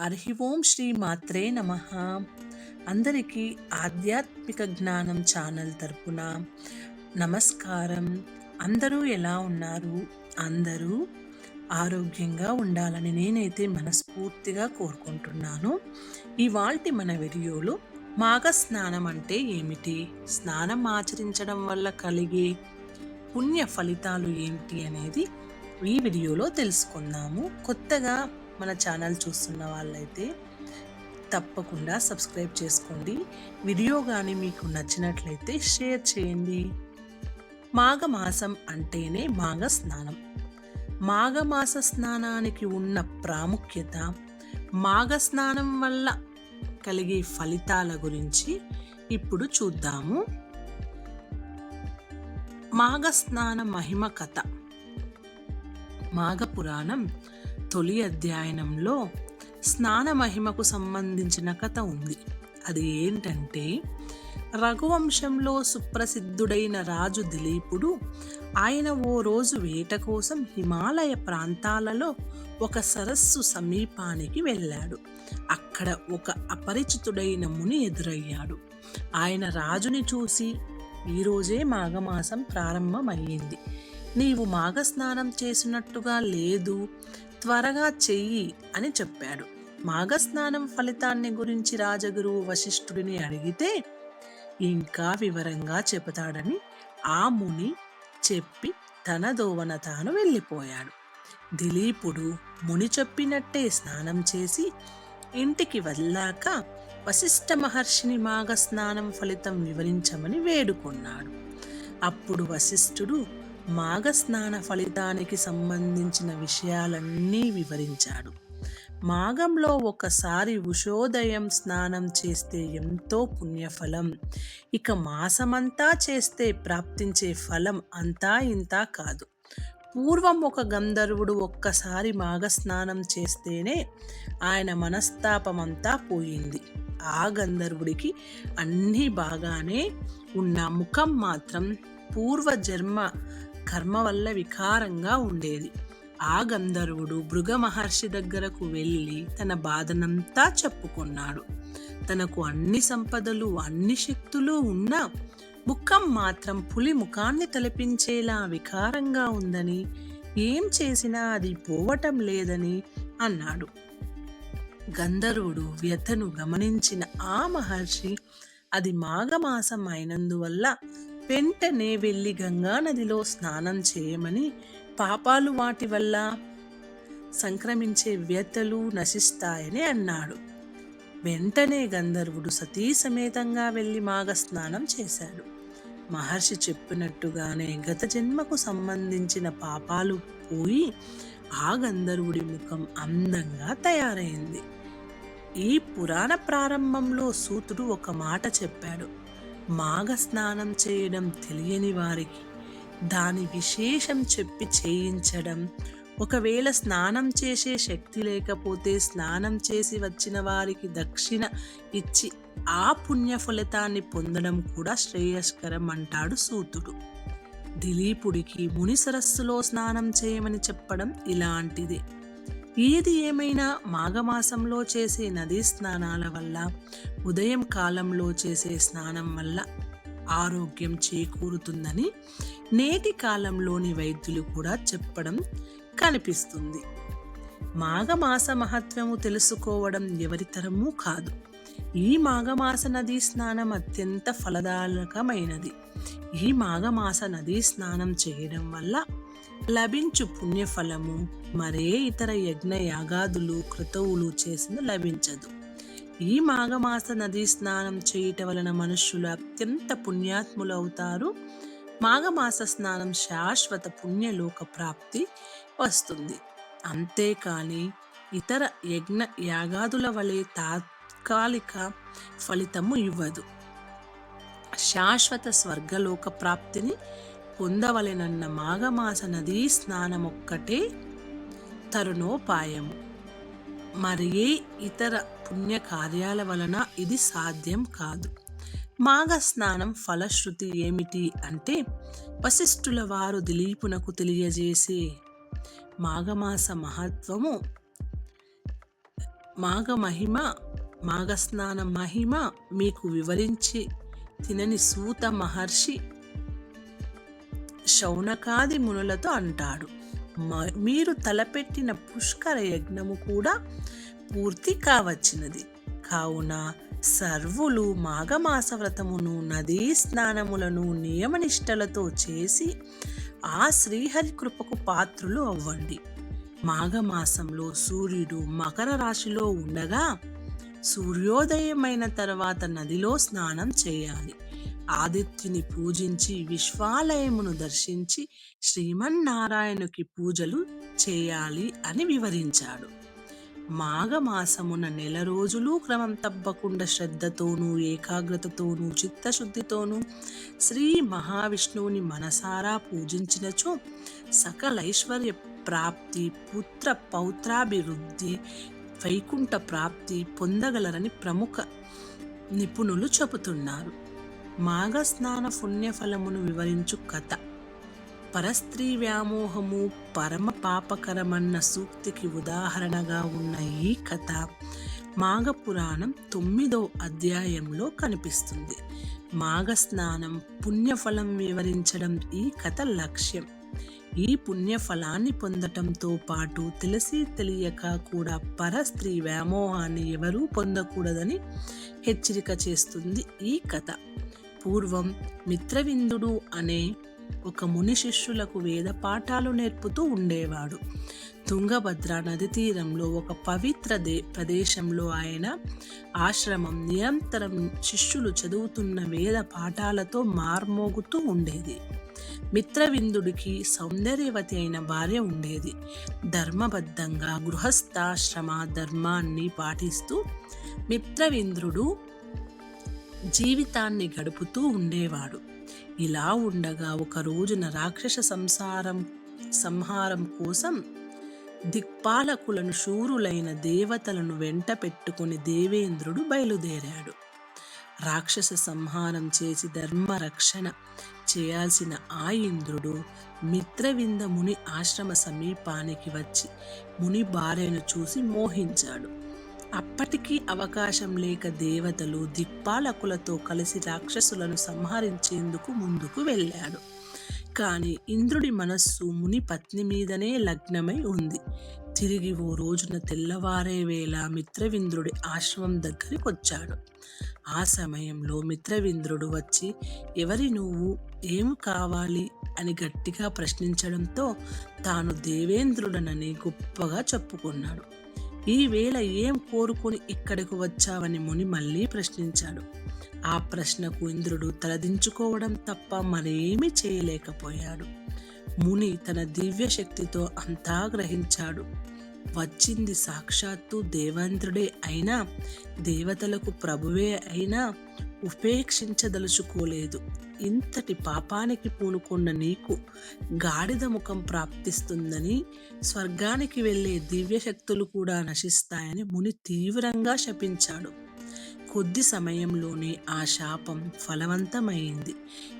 హరి ఓం శ్రీ మాత్రే నమ. అందరికీ ఆధ్యాత్మిక జ్ఞానం ఛానల్ తరపున నమస్కారం. అందరూ ఎలా ఉన్నారు? అందరూ ఆరోగ్యంగా ఉండాలని నేనైతే మనస్ఫూర్తిగా కోరుకుంటున్నాను. ఇవాల్టి మన వీడియోలో మాఘ స్నానం అంటే ఏమిటి? స్నానం ఆచరించడం వల్ల కలిగే పుణ్య ఫలితాలు ఏంటి అనేది ఈ వీడియోలో తెలుసుకుందాము. కొత్తగా మన ఛానల్ చూస్తున్న వాళ్ళైతే తప్పకుండా సబ్స్క్రైబ్ చేసుకోండి. వీడియో కానీ మీకు నచ్చినట్లయితే షేర్ చేయండి. మాఘమాసం అంటేనే మాఘ స్నానం మాఘమాస స్నానానికి ఉన్న ప్రాముఖ్యత మాఘ స్నానం వల్ల కలిగే ఫలితాల గురించి ఇప్పుడు చూద్దాము. మాఘ స్నాన మహిమ కథ. మాఘ పురాణం తొలి అధ్యయనంలో స్నాన మహిమకు సంబంధించిన కథ ఉంది. అది ఏంటంటే రఘువంశంలో సుప్రసిద్ధుడైన రాజు దిలీపుడు ఆయన ఓ రోజు వేట కోసం హిమాలయ ప్రాంతాలలో ఒక సరస్సు సమీపానికి వెళ్ళాడు. అక్కడ ఒక అపరిచితుడైన ముని ఎదురయ్యాడు. ఆయన రాజుని చూసి ఈరోజే మాఘమాసం ప్రారంభమయ్యింది. నీవు మాఘస్నానం చేసినట్టుగా లేదు. త్వరగా చెయ్యి అని చెప్పాడు. మాఘస్నానం ఫలితాన్ని గురించి రాజగురువు వశిష్ఠుడిని అడిగితే ఇంకా వివరంగా చెబుతాడని ఆ ముని చెప్పి తన దోవన తాను వెళ్ళిపోయాడు. దిలీపుడు ముని చెప్పినట్టే స్నానం చేసి ఇంటికి వెళ్ళాక వశిష్ఠ మహర్షిని మాఘ స్నానం ఫలితం వివరించమని వేడుకున్నాడు. అప్పుడు వశిష్ఠుడు మాఘస్నాన ఫలితానికి సంబంధించిన విషయాలన్నీ వివరించాడు. మాఘంలో ఒకసారి ఉషోదయం స్నానం చేస్తే ఎంతో పుణ్యఫలం. ఇక మాసమంతా చేస్తే ప్రాప్తించే ఫలం అంతా ఇంతా కాదు. పూర్వం ఒక గంధర్వుడు ఒక్కసారి మాఘస్నానం చేస్తేనే ఆయన మనస్తాపమంతా పోయింది. ఆ గంధర్వుడికి అన్నీ బాగానే ఉన్న ముఖం మాత్రం పూర్వజన్మ కర్మ వల్ల వికారంగా ఉండేది. ఆ గంధర్వుడు భృగ మహర్షి దగ్గరకు వెళ్ళి తన బాధనంతా చెప్పుకున్నాడు. తనకు అన్ని సంపదలు అన్ని శక్తులు ఉన్నా ముఖం మాత్రం పులి ముఖాన్ని తలపించేలా వికారంగా ఉందని ఏం చేసినా అది పోవటం లేదని అన్నాడు. గంధర్వుడు వ్యతను గమనించిన ఆ మహర్షి అది మాఘమాసం అయినందువల్ల వెంటనే వెళ్ళి గంగా నదిలో స్నానం చేయమని పాపాలు వాటి వల్ల సంక్రమించే వ్యతలు నశిస్తాయని అన్నాడు. వెంటనే గంధర్వుడు సతీ సమేతంగా వెళ్ళి మాగ స్నానం చేశాడు. మహర్షి చెప్పినట్టుగానే గత జన్మకు సంబంధించిన పాపాలు పోయి ఆ గంధర్వుడి ముఖం అందంగా తయారైంది. ఈ పురాణ ప్రారంభంలో సూతుడు ఒక మాట చెప్పాడు. మాఘ స్నానం చేయడం తెలియని వారికి దాని విశేషం చెప్పి చేయించడం. ఒకవేళ స్నానం చేసే శక్తి లేకపోతే స్నానం చేసి వచ్చిన వారికి దక్షిణ ఇచ్చి ఆ పుణ్య ఫలితాన్ని పొందడం కూడా శ్రేయస్కరం అంటాడు సూతుడు. దిలీపుడికి ముని సరస్సులో స్నానం చేయమని చెప్పడం ఇలాంటిదే. ఏది ఏమైనా మాఘమాసంలో చేసే నదీ స్నానాల వల్ల ఉదయం కాలంలో చేసే స్నానం వల్ల ఆరోగ్యం చేకూరుతుందని నేటి కాలంలోని వైద్యులు కూడా చెప్పడం కనిపిస్తుంది. మాఘమాస మహత్వము తెలుసుకోవడం ఎవరితరమూ కాదు. ఈ మాఘమాస నదీ స్నానం అత్యంత ఫలదాయకమైనది. ఈ మాఘమాస నదీ స్నానం చేయడం వల్ల లభించు పుణ్యఫలము. మరే ఇతర యజ్ఞ యాగాదులు క్రతువులు చేసిన లభించదు. ఈ మాఘమాస నదీ స్నానం చేయటం వలన మనుష్యులు అత్యంత పుణ్యాత్ములు అవుతారు మాఘమాస స్నానం శాశ్వత పుణ్యలోక ప్రాప్తి వస్తుంది. అంతేకాని ఇతర యజ్ఞ యాగాదుల వలె తాత్కాలిక ఫలితము ఇవ్వదు. శాశ్వత స్వర్గలోక ప్రాప్తిని పొందవలెనన్న మాఘమాస నదీ స్నానమొక్కటే తరుణోపాయము. మరి ఏ ఇతర పుణ్యకార్యాల వలన ఇది సాధ్యం కాదు. మాఘ స్నానం ఫలశ్రుతి ఏమిటి అంటే వశిష్ఠుల వారు దిలీపునకు తెలియజేసే మాఘమాస మహత్వము. మాఘ మహిమ మాఘస్నాన మహిమ మీకు వివరించి తినని సూత మహర్షి శౌనకాది మునులతో అంటాడు. మ- మీరు తలపెట్టిన పుష్కర యజ్ఞము కూడా పూర్తి కావచ్చినది. కావున సర్వులు మాఘమాస వ్రతమును నదీ స్నానములను నియమనిష్టలతో చేసి ఆ శ్రీహరి కృపకు పాత్రులు అవ్వండి. మాఘమాసంలో సూర్యుడు మకర రాశిలో ఉండగా సూర్యోదయమైన తర్వాత నదిలో స్నానం చేయాలి. ఆదిత్యుని పూజించి విశ్వాలయమును దర్శించి శ్రీమన్నారాయణుకి పూజలు చేయాలి అని వివరించాడు. మాఘమాసమున నెల రోజులు క్రమం తప్పకుండా శ్రద్ధతోనూ ఏకాగ్రతతోనూ చిత్తశుద్ధితోనూ శ్రీ మహావిష్ణువుని మనసారా పూజించినచో సకలైశ్వర్య ప్రాప్తి పుత్ర పౌత్రాభివృద్ధి వైకుంఠ ప్రాప్తి పొందగలరని ప్రముఖ నిపుణులు చెబుతున్నారు. మాఘస్నాన పుణ్యఫలమును వివరించు కథ. పరస్త్రీ వ్యామోహము పరమ పాపకరమన్న సూక్తికి ఉదాహరణగా ఉన్న ఈ కథ మాఘపురాణం తొమ్మిదో అధ్యాయంలో కనిపిస్తుంది. మాఘస్నానం పుణ్యఫలం వివరించడం ఈ కథ లక్ష్యం. ఈ పుణ్యఫలాన్ని పొందటంతో పాటు తెలిసి తెలియక కూడా పరస్త్రీ వ్యామోహాన్ని ఎవరూ పొందకూడదని హెచ్చరిక చేస్తుంది ఈ కథ. పూర్వం మిత్రవిందుడు అనే ఒక ముని శిష్యులకు వేద పాఠాలు నేర్పుతూ ఉండేవాడు. తుంగభద్ర నది తీరంలో ఒక పవిత్ర దే ప్రదేశంలో ఆయన ఆశ్రమం నిరంతరం శిష్యులు చదువుతున్న వేద పాఠాలతో మార్మోగుతూ ఉండేది. మిత్రవిందుడికి సౌందర్యవతి అయిన భార్య ఉండేది. ధర్మబద్ధంగా గృహస్థాశ్రమ ధర్మాన్ని పాటిస్తూ మిత్రవింద్రుడు జీవితాన్ని గడుపుతూ ఉండేవాడు. ఇలా ఉండగా ఒక రోజున రాక్షస సంసారం సంహారం కోసం దిక్పాలకులను శూరులైన దేవతలను వెంట పెట్టుకుని దేవేంద్రుడు బయలుదేరాడు. రాక్షస సంహారం చేసి ధర్మ రక్షణ చేయాల్సిన ఆ ఇంద్రుడు మిత్రవింద ముని ఆశ్రమ సమీపానికి వచ్చి ముని భార్యను చూసి మోహించాడు. అప్పటికీ అవకాశం లేక దేవతలు దిక్పాలకులతో కలిసి రాక్షసులను సంహరించేందుకు ముందుకు వెళ్ళాడు కానీ ఇంద్రుడి మనస్సు ముని పత్ని మీదనే లగ్నమై ఉంది. తిరిగి ఓ రోజున తెల్లవారే వేళ మిత్రవింద్రుడి ఆశ్రమం దగ్గరికి వచ్చాడు ఆ సమయంలో మిత్రవింద్రుడు వచ్చి ఎవరి నువ్వు? ఏం కావాలి? అని గట్టిగా ప్రశ్నించడంతో తాను దేవేంద్రుడనని గొప్పగా చెప్పుకున్నాడు. ఈవేళ ఏం కోరుకొని ఇక్కడికి వచ్చావని ముని మళ్ళీ ప్రశ్నించాడు. ఆ ప్రశ్నకు ఇంద్రుడు తలదించుకోవడం తప్ప మరేమీ చేయలేకపోయాడు. ముని తన దివ్య శక్తితో అంతా గ్రహించాడు. వచ్చింది సాక్షాత్తు దేవేంద్రుడే అయినా దేవతలకు ప్రభువే అయినా ఉపేక్షించదలుచుకోలేదు. ఇంతటి పాపానికి పూనుకున్న నీకు గాడిద ముఖం ప్రాప్తిస్తుందని స్వర్గానికి వెళ్ళే దివ్యశక్తులు కూడా నశిస్తాయని ముని తీవ్రంగా శపించాడు. కొద్ది సమయంలోనే ఆ శాపం ఫలవంతమైంది.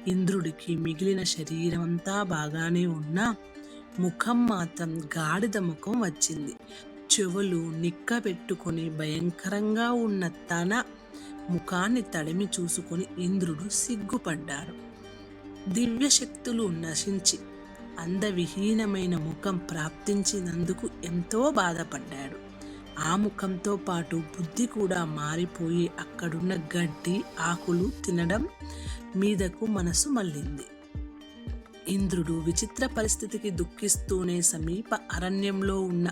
ఇంద్రుడికి మిగిలిన శరీరమంతా బాగానే ఉన్నా ముఖం మాత్రం గాడిద ముఖం వచ్చింది. చెవులు నిక్క పెట్టుకొని భయంకరంగా ఉన్న తన ముఖాన్ని తడిమి చూసుకొని ఇంద్రుడు సిగ్గుపడ్డారు. దివ్యశక్తులు నశించి అందవిహీనమైన ముఖం ప్రాప్తించినందుకు ఎంతో బాధపడ్డాడు. ఆ ముఖంతో పాటు బుద్ధి కూడా మారిపోయి అక్కడున్న గడ్డి ఆకులు తినడం మీదకు మనసు మళ్ళింది. ఇంద్రుడు విచిత్ర పరిస్థితికి దుఃఖిస్తూనే సమీప అరణ్యంలో ఉన్న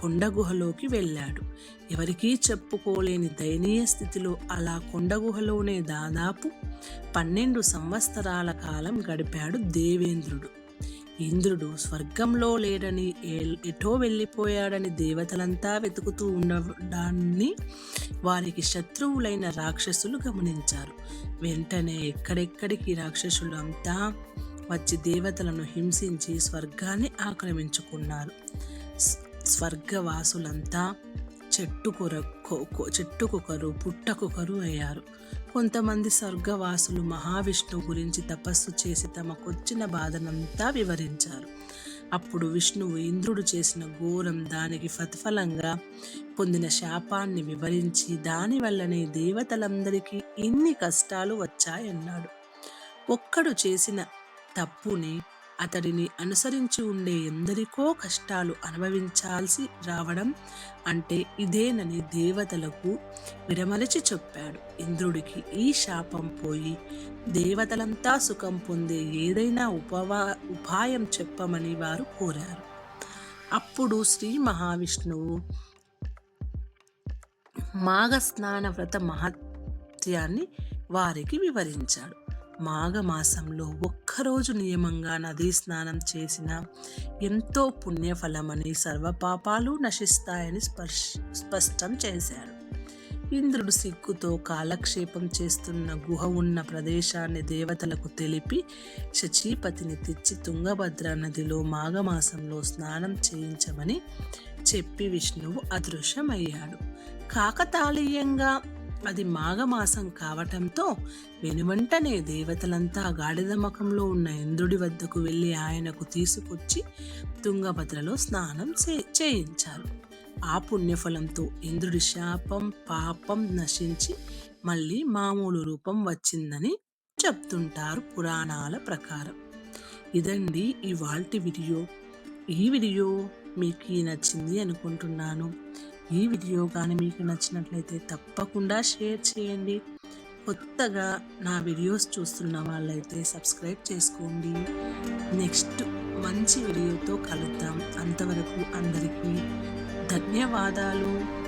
కొండగుహలోకి వెళ్ళాడు. ఎవరికీ చెప్పుకోలేని దయనీయ స్థితిలో అలా కొండగుహలోనే దాదాపు పన్నెండు సంవత్సరాల కాలం గడిపాడు దేవేంద్రుడు. ఇంద్రుడు స్వర్గంలో లేడని ఎటో వెళ్ళిపోయాడని దేవతలంతా వెతుకుతూ ఉండడాన్ని వారికి శత్రువులైన రాక్షసులు గమనించారు. వెంటనే ఎక్కడెక్కడికి రాక్షసులు అంతా వచ్చి దేవతలను హింసించి స్వర్గాన్ని ఆక్రమించుకున్నారు. స్వర్గవాసులంతా చెట్టుకొర కొ- చెట్టుకొకరు పుట్టకొకరు అయ్యారు. కొంతమంది స్వర్గవాసులు మహావిష్ణువు గురించి తపస్సు చేసి తమకొచ్చిన బాధనంతా వివరించారు. అప్పుడు విష్ణువు ఇంద్రుడు చేసిన ఘోరం దానికి ప్రతిఫలంగా పొందిన శాపాన్ని వివరించి దానివల్లనే దేవతలందరికీ ఇన్ని కష్టాలు వచ్చాయన్నాడు. ఒక్కడు చేసిన తప్పుని అతడిని అనుసరించి ఉండే ఎందరికో కష్టాలు అనుభవించాల్సి రావడం అంటే ఇదేనని దేవతలకు విడమలిచి చెప్పాడు. ఇంద్రుడికి ఈ శాపం పోయి దేవతలంతా సుఖం పొందే ఏదైనా ఉపవా ఉపాయం చెప్పమని వారు కోరారు. అప్పుడు శ్రీ మహావిష్ణువు మాఘస్నాన వ్రత మహత్యాన్ని వారికి వివరించాడు. మాఘమాసంలో ఒక్కరోజు నియమంగా నదీ స్నానం చేసిన ఎంతో పుణ్యఫలమని సర్వపాపాలు నశిస్తాయని స్పర్శ స్పష్టం చేశారు. ఇంద్రుడు సిగ్గుతో కాలక్షేపం చేస్తున్న గుహ ఉన్న ప్రదేశాన్ని దేవతలకు తెలిపి శచీపతిని తెచ్చి తుంగభద్ర నదిలో మాఘమాసంలో స్నానం చేయించమని చెప్పి విష్ణువు అదృశ్యమయ్యాడు. కాకతాళీయంగా అది మాఘమాసం కావటంతో వెనువంటనే దేవతలంతా గాడిదమకంలో ఉన్న ఇంద్రుడి వద్దకు వెళ్ళి ఆయనకు తీసుకొచ్చి తుంగభద్రలో స్నానం చే చేయించారు. ఆ పుణ్యఫలంతో ఇంద్రుడి శాపం పాపం నశించి మళ్ళీ మామూలు రూపం వచ్చిందని చెప్తుంటారు పురాణాల ప్రకారం. ఇదండి ఇవాల్టి వీడియో. ఈ వీడియో మీకు నచ్చింది అనుకుంటున్నాను. ఈ వీడియో కానీ మీకు నచ్చినట్లయితే తప్పకుండా షేర్ చేయండి. కొత్తగా నా వీడియోస్ చూస్తున్న వాళ్ళైతే సబ్స్క్రైబ్ చేసుకోండి. నెక్స్ట్ మంచి వీడియోతో కలుద్దాం. అంతవరకు అందరికీ ధన్యవాదాలు.